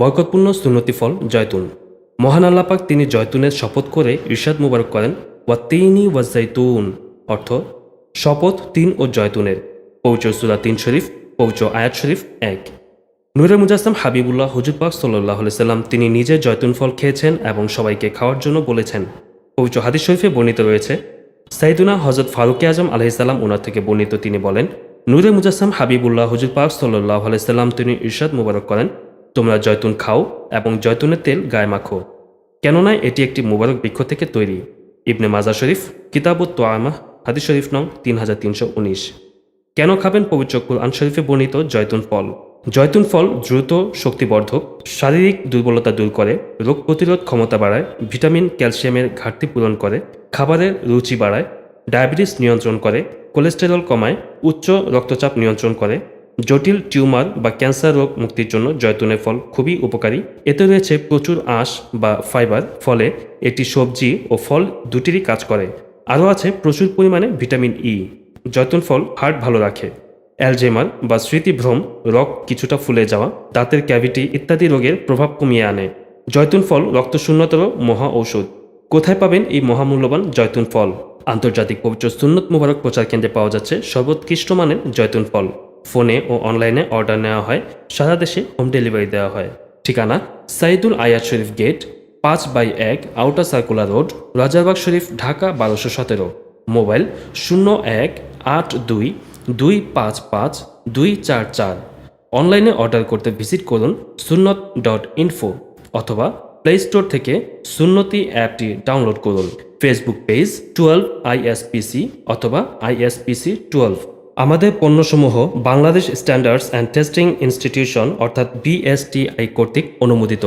বরকতপূর্ণ সুন্নতি ফল জয়তুন। মহান আল্লাপাক তিনি জয়তুনের শপথ করে ইরশাদ মুবারক করেন ওয়া তিনি ওয়া জৈতুন অর্থ শপথ, তিন ও জয়তুনের। পৌঁছ সুরা তিন শরীফ, পৌঁছ আয়াত শরীফ এক। নুরে মুজাসম হাবিবুল্লাহ হুজুর পাক সাল্লাহ সাল্লাম তিনি নিজে জয়তুন ফল খেয়েছেন এবং সবাইকে খাওয়ার জন্য বলেছেন। পবিত্র হাদিস শরীফে বর্ণিত রয়েছে সাইদুনা হজরত ফারুকে আজম আলহিসাল্লাম ওনার থেকে বর্ণিত তিনি বলেন, নুরে মুজাসম হাবিবুল্লাহ হুজুর পাক সাল্লাহ সাল্লাম তিনি ইরশাদ মুবারক করেন তোমরা জয়তুন খাও এবং জয়তুনের তেল গায়ে মাখো। কেননা এটি একটি মুবারক বৃক্ষ থেকে তৈরি। ইবনে মাজা শরীফ কিতাবুত তোয়ামাহ হাদিস শরীফ নং তিন হাজার তিনশো উনিশ। কেন খাবেন পবিত্র কুরআন শরীফে বর্ণিত জয়তুন ফল? জয়তুন ফল দ্রুত শক্তিবর্ধক, শারীরিক দুর্বলতা দূর করে, রোগ প্রতিরোধ ক্ষমতা বাড়ায়, ভিটামিন, ক্যালসিয়ামের ঘাটতি পূরণ করে, খাবারের রুচি বাড়ায়, ডায়াবেটিস নিয়ন্ত্রণ করে, কোলেস্টেরল কমায়, উচ্চ রক্তচাপ নিয়ন্ত্রণ করে জটিল টিউমার বা ক্যান্সার রোগ মুক্তির জন্য জয়তুনের ফল খুবই উপকারী। এতে রয়েছে প্রচুর আঁশ বা ফাইবার, ফলে এটি সবজি ও ফল দুটিরই কাজ করে। আরও আছে প্রচুর পরিমাণে ভিটামিন ই। জয়তুন ফল হার্ট ভালো রাখে। অ্যালজেমার বা স্মৃতিভ্রম রক কিছুটা ফুলে যাওয়া, দাঁতের ক্যাভিটি ইত্যাদি রোগের প্রভাব কমিয়ে আনে। জয়তুন ফল রক্তশূন্যতারও মহা ঔষধ। কোথায় পাবেন এই মহামূল্যবান জয়তুন ফল? আন্তর্জাতিক পবিত্র সুন্নত মুবারক প্রচার কেন্দ্রে পাওয়া যাচ্ছে সর্বোৎকৃষ্ট মানের জয়তুন ফল। ফোনে ও অনলাইনে অর্ডার নেওয়া হয়। সারা দেশে হোম ডেলিভারি দেওয়া হয়। ঠিকানা সাইদুল আয়াত শরীফ গেট, পাঁচ বাই এক, outer circular road, Rajarbag Sharif, Dhaka বারোশো সতেরো। মোবাইল শূন্য এক, আট দুই দুই পাঁচ পাঁচ, দুই চার চার। অনলাইনে অর্ডার করতে ভিজিট করুন সুন্নত ডট ইনফো অথবা প্লে স্টোর থেকে সুন্নতি অ্যাপটি ডাউনলোড করুন। ফেসবুক পেজ টুয়েলভ আইএসপিসি অথবা আইএসপিসি টুয়েলভ। আমাদের পণ্যসমূহ Bangladesh standards and testing institution অর্থাৎ বিএসটিআই কর্তৃক অনুমোদিত।